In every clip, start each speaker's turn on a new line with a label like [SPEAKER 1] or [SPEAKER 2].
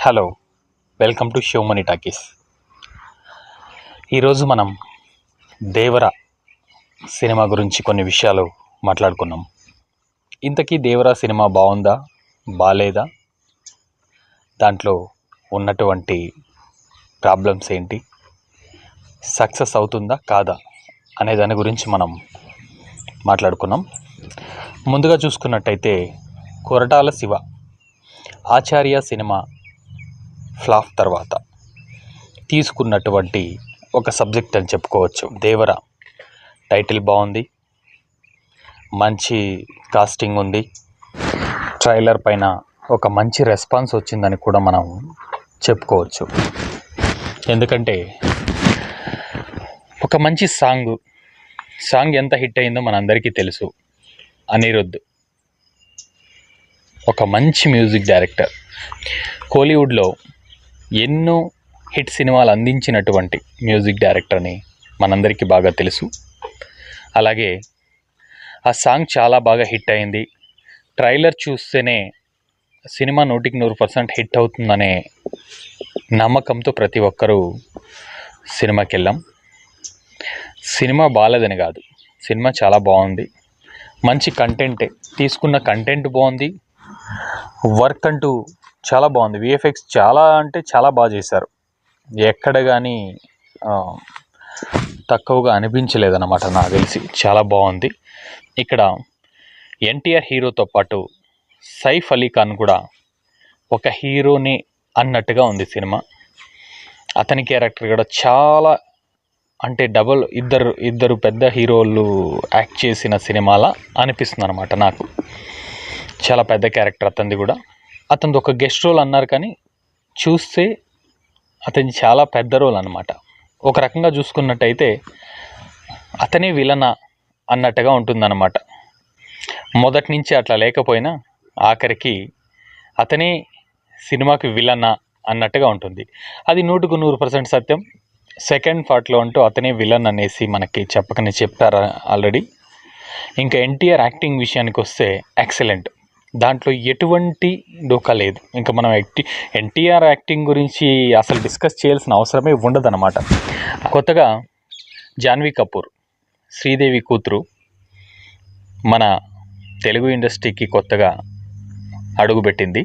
[SPEAKER 1] Hello welcome to show money talkies. ఈరోజు మనం దేవర cinema గురించి కొన్ని విషయాలు మాట్లాడుకున్నాం. ఇంతకీ దేవర సినిమా బాగుందా బాగాలేదా దాంట్లో ఉన్నటువంటి ప్రాబ్లమ్స్ ఏంటి? సక్సెస్ అవుతుందా కాదా అనే దాని గురించి మనం మాట్లాడుకున్నాం. ముందుగా చూసుకున్నట్టయితే కొరటాల శివ ఆచార్య సినిమా ఫ్లాప్ తర్వాత తీసుకున్నటువంటి ఒక సబ్జెక్ట్ అని చెప్పుకోవచ్చు. దేవర. టైటిల్ బాగుంది. మంచి కాస్టింగ్ ఉంది. ట్రైలర్ పైన ఒక మంచి రెస్పాన్స్ వచ్చిందని కూడా మనం చెప్పుకోవచ్చు. ఎందుకంటే ఒక మంచి సాంగ్ సాంగ్ ఎంత హిట్ అయిందో మనందరికీ తెలుసు. అనిరుద్ధ్. ఒక మంచి మ్యూజిక్ డైరెక్టర్. కోలీవుడ్లో ఎన్నో హిట్ సినిమాలు అందించినటువంటి మ్యూజిక్ డైరెక్టర్ అని మనందరికీ బాగా తెలుసు. అలాగే ఆ సాంగ్ చాలా బాగా హిట్ అయింది. ట్రైలర్ చూస్తేనే సినిమా నూటికి నూరు పర్సెంట్ హిట్ అవుతుందనే నమ్మకంతో ప్రతి ఒక్కరూ సినిమాకి వెళ్ళాం. సినిమా బాగాలేదని కాదు సినిమా చాలా బాగుంది. మంచి కంటెంటే తీసుకున్న కంటెంట్ బాగుంది. వర్క్ అంటూ చాలా బాగుంది. విఎఫ్ఎక్స్ చాలా అంటే చాలా బాగా చేశారు. ఎక్కడ కానీ తక్కువగా అనిపించలేదన్నమాట నాకు తెలిసి. చాలా బాగుంది. ఇక్కడ ఎన్టీఆర్ హీరోతో పాటు సైఫ్ అలీ ఖాన్ కూడా ఒక హీరోని అన్నట్టుగా ఉంది సినిమా. అతని క్యారెక్టర్ కూడా చాలా అంటే డబుల్ ఇద్దరు ఇద్దరు పెద్ద హీరోలు యాక్ట్ చేసిన సినిమాలా అనిపిస్తుంది అనమాట నాకు. చాలా పెద్ద క్యారెక్టర్ అతనిది కూడా. అతనిది ఒక గెస్ట్ రోల్ అన్నారు కానీ చూస్తే అతని చాలా పెద్ద రోల్ అనమాట ఒక రకంగా చూసుకున్నట్టయితే అతనే విలన అన్నట్టుగా ఉంటుందన్నమాట. మొదటి నుంచి అట్లా లేకపోయినా ఆఖరికి అతనే సినిమాకి విలన అన్నట్టుగా ఉంటుంది. అది నూటుకు నూరు పర్సెంట్ సత్యం. సెకండ్ పార్ట్లో అంటూ అతనే విలన్ అనేసి మనకి చెప్పకనే చెప్పారు ఆల్రెడీ? ఇంకా ఎన్టీఆర్ యాక్టింగ్ విషయానికి వస్తే ఎక్సలెంట్. దాంట్లో ఎటువంటి డోకా లేదు. ఇంకా మనం ఎట్టి ఎన్టీఆర్ యాక్టింగ్ గురించి అసలు డిస్కస్ చేయాల్సిన అవసరమే ఉండదన్నమాట. కొత్తగా జాన్వీ కపూర్ శ్రీదేవి కూతురు మన తెలుగు ఇండస్ట్రీకి కొత్తగా అడుగుపెట్టింది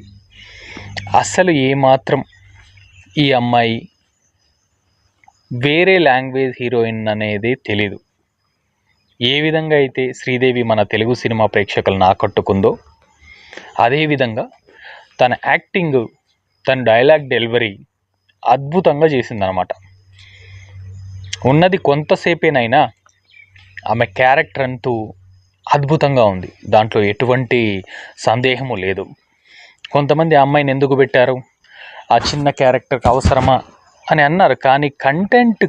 [SPEAKER 1] అసలు ఏమాత్రం ఈ అమ్మాయి వేరే లాంగ్వేజ్ హీరోయిన్ అనేది తెలీదు. ఏ విధంగా అయితే శ్రీదేవి మన తెలుగు సినిమా ప్రేక్షకులను ఆకట్టుకుందో అదేవిధంగా తన యాక్టింగ్ తన డైలాగ్ డెలివరీ అద్భుతంగా చేసిందనమాట ఉన్నది కొంతసేపేనైనా ఆమె క్యారెక్టర్ అంటూ అద్భుతంగా ఉంది. దాంట్లో ఎటువంటి సందేహము లేదు. కొంతమంది అమ్మాయిని ఎందుకు పెట్టారు? ఆ చిన్న క్యారెక్టర్కి అవసరమా? అని అన్నారు. కానీ కంటెంట్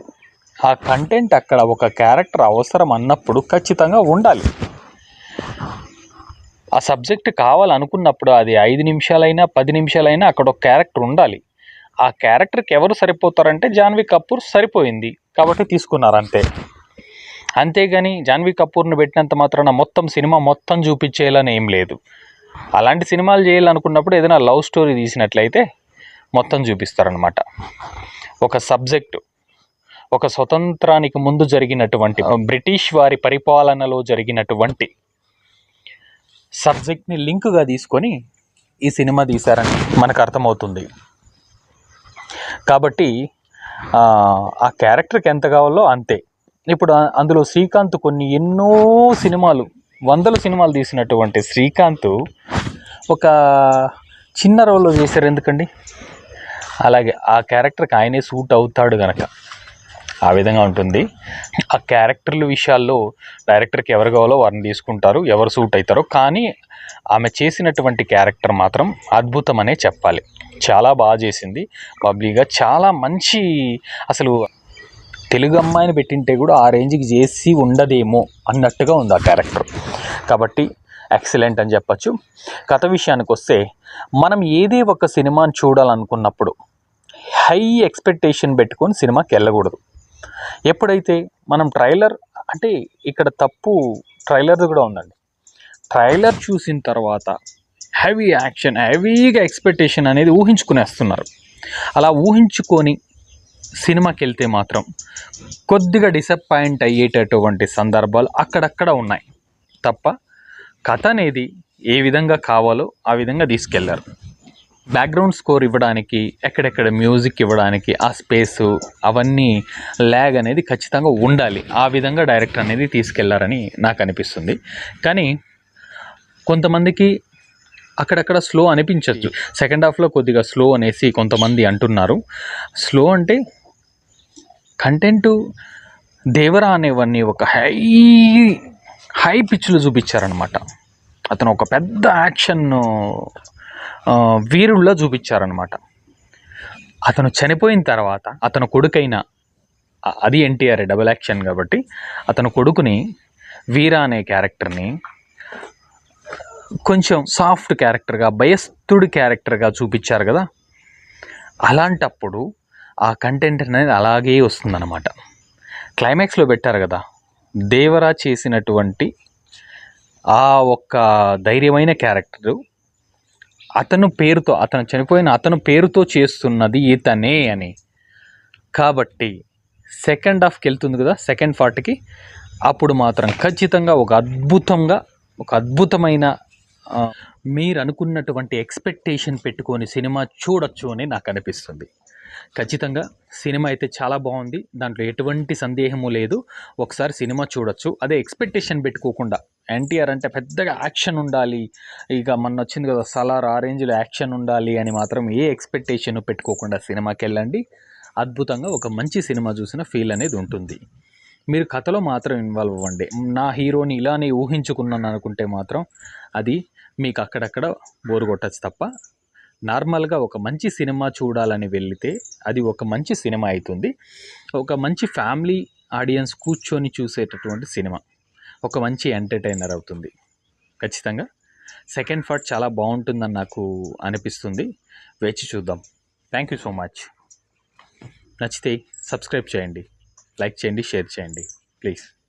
[SPEAKER 1] ఆ కంటెంట్ అక్కడ ఒక క్యారెక్టర్ అవసరం అన్నప్పుడు ఖచ్చితంగా ఉండాలి. ఆ సబ్జెక్ట్ కావాలనుకున్నప్పుడు అది ఐదు నిమిషాలైనా పది నిమిషాలైనా అక్కడ ఒక క్యారెక్టర్ ఉండాలి. ఆ క్యారెక్టర్కి ఎవరు సరిపోతారంటే జాన్వీ కపూర్ సరిపోయింది. కాబట్టి తీసుకున్నారు అంతే. అంతేగాని జాన్వీ కపూర్ని పెట్టినంత మాత్రాన మొత్తం సినిమా మొత్తం చూపించేయాలని ఏం లేదు. అలాంటి సినిమాలు చేయాలనుకున్నప్పుడు ఏదైనా లవ్ స్టోరీ తీసినట్లయితే మొత్తం చూపిస్తారనమాట ఒక సబ్జెక్టు. ఒక స్వతంత్రానికి ముందు జరిగినటువంటి బ్రిటిష్ వారి పరిపాలనలో జరిగినటువంటి సబ్జెక్ట్ని లింక్గా తీసుకొని ఈ సినిమా తీశారని మనకు అర్థమవుతుంది. కాబట్టి ఆ, క్యారెక్టర్కి ఎంత కావాలో అంతే. ఇప్పుడు అందులో శ్రీకాంత్ కొన్ని ఎన్నో సినిమాలు వందల సినిమాలు తీసినటువంటి శ్రీకాంత్ ఒక చిన్న రోల్లో చేశారు ఎందుకండి? అలాగే ఆ క్యారెక్టర్కి ఆయనే సూట్ అవుతాడు కనుక ఆ విధంగా ఉంటుంది. ఆ క్యారెక్టర్ల విషయాల్లో డైరెక్టర్కి ఎవరు కావాలో వారిని తీసుకుంటారు ఎవరు సూట్ అవుతారో. కానీ ఆమె చేసినటువంటి క్యారెక్టర్ మాత్రం అద్భుతం అనే చెప్పాలి. చాలా బాగా చేసింది. బబ్లీగా చాలా మంచి అసలు తెలుగు అమ్మాయిని పెట్టింటే కూడా ఆ రేంజ్కి చేసి ఉండదేమో అన్నట్టుగా ఉంది ఆ క్యారెక్టర్. కాబట్టి ఎక్సలెంట్ అని చెప్పచ్చు. కథ విషయానికి వస్తే మనం ఏదే ఒక సినిమాని చూడాలనుకున్నప్పుడు హై ఎక్స్పెక్టేషన్ పెట్టుకొని సినిమాకి వెళ్ళకూడదు. ఎప్పుడైతే మనం ట్రైలర్ అంటే ఇక్కడ తప్పు ట్రైలర్ది కూడా ఉందండి. ట్రైలర్ చూసిన తర్వాత హెవీ యాక్షన్ హెవీగా ఎక్స్పెక్టేషన్ అనేది ఊహించుకునేస్తున్నారు. అలా ఊహించుకొని సినిమాకి వెళ్తే మాత్రం కొద్దిగా డిసప్పాయింట్ అయ్యేటటువంటి సందర్భాలు అక్కడక్కడ ఉన్నాయి. తప్ప కథ అనేది ఏ విధంగా కావాలో ఆ విధంగా తీసుకెళ్ళారు. బ్యాక్గ్రౌండ్ స్కోర్ ఇవ్వడానికి ఎక్కడెక్కడ మ్యూజిక్ ఇవ్వడానికి ఆ స్పేసు అవన్నీ ల్యాగ్ అనేది ఖచ్చితంగా ఉండాలి. ఆ విధంగా డైరెక్టర్ అనేది తీసుకెళ్ళారని నాకు అనిపిస్తుంది. కానీ కొంతమందికి అక్కడక్కడ స్లో అనిపించవచ్చు సెకండ్ హాఫ్లో కొద్దిగా స్లో అనేసి కొంతమంది అంటున్నారు. స్లో అంటే కంటెంట్ దేవరా అనేవన్నీ ఒక హై హై పిచ్లు చూపించారనమాట అతను ఒక పెద్ద యాక్షన్ వీరుల్లో చూపించారనమాట అతను చనిపోయిన తర్వాత అతను కొడుకైన అది ఎన్టీఆర్ డబుల్ యాక్షన్ కాబట్టి అతను కొడుకుని వీర అనే క్యారెక్టర్ని కొంచెం సాఫ్ట్ క్యారెక్టర్గా భయస్థుడి క్యారెక్టర్గా చూపించారు కదా. అలాంటప్పుడు ఆ కంటెంట్ అనేది అలాగే వస్తుందన్నమాట. క్లైమాక్స్లో పెట్టారు కదా దేవరా చేసినటువంటి ఆ ఒక్క ధైర్యమైన క్యారెక్టరు అతను పేరుతో అతను చనిపోయిన అతను పేరుతో చేస్తున్నది ఇతనే అని. కాబట్టి సెకండ్ హాఫ్కి వెళ్తుంది కదా సెకండ్ పార్ట్కి అప్పుడు మాత్రం ఖచ్చితంగా ఒక అద్భుతంగా ఒక అద్భుతమైన మీరు అనుకున్నటువంటి ఎక్స్పెక్టేషన్ పెట్టుకొని సినిమా చూడొచ్చు అని నాకు అనిపిస్తుంది. ఖచ్చితంగా సినిమా అయితే చాలా బాగుంది. దాంట్లో ఎటువంటి సందేహము లేదు. ఒకసారి సినిమా చూడొచ్చు. అదే ఎక్స్పెక్టేషన్ పెట్టుకోకుండా ఎన్టీఆర్ అంటే పెద్దగా యాక్షన్ ఉండాలి. ఇక మొన్న వచ్చింది కదా సలార్ ఆ రేంజ్లో యాక్షన్ ఉండాలి అని మాత్రం ఏ ఎక్స్పెక్టేషన్ పెట్టుకోకుండా సినిమాకి వెళ్ళండి. అద్భుతంగా ఒక మంచి సినిమా చూసిన ఫీల్ అనేది ఉంటుంది. మీరు కథలో మాత్రం ఇన్వాల్వ్ అవ్వండి. నా హీరోని ఇలానే ఊహించుకున్నాను అనుకుంటే మాత్రం అది మీకు అక్కడక్కడ బోరు కొట్టచ్చు తప్ప నార్మల్గా ఒక మంచి సినిమా చూడాలని వెళితే అది ఒక మంచి సినిమా అవుతుంది ఒక మంచి ఫ్యామిలీ ఆడియన్స్ కూర్చొని చూసేటటువంటి సినిమా. ఒక మంచి ఎంటర్టైనర్ అవుతుంది. ఖచ్చితంగా. సెకండ్ పార్ట్ చాలా బాగుంటుందని నాకు అనిపిస్తుంది. వేచి చూద్దాం. థ్యాంక్ యూ సో మచ్ నచ్చితే సబ్స్క్రైబ్ చేయండి. లైక్ చేయండి షేర్ చేయండి. ప్లీజ్.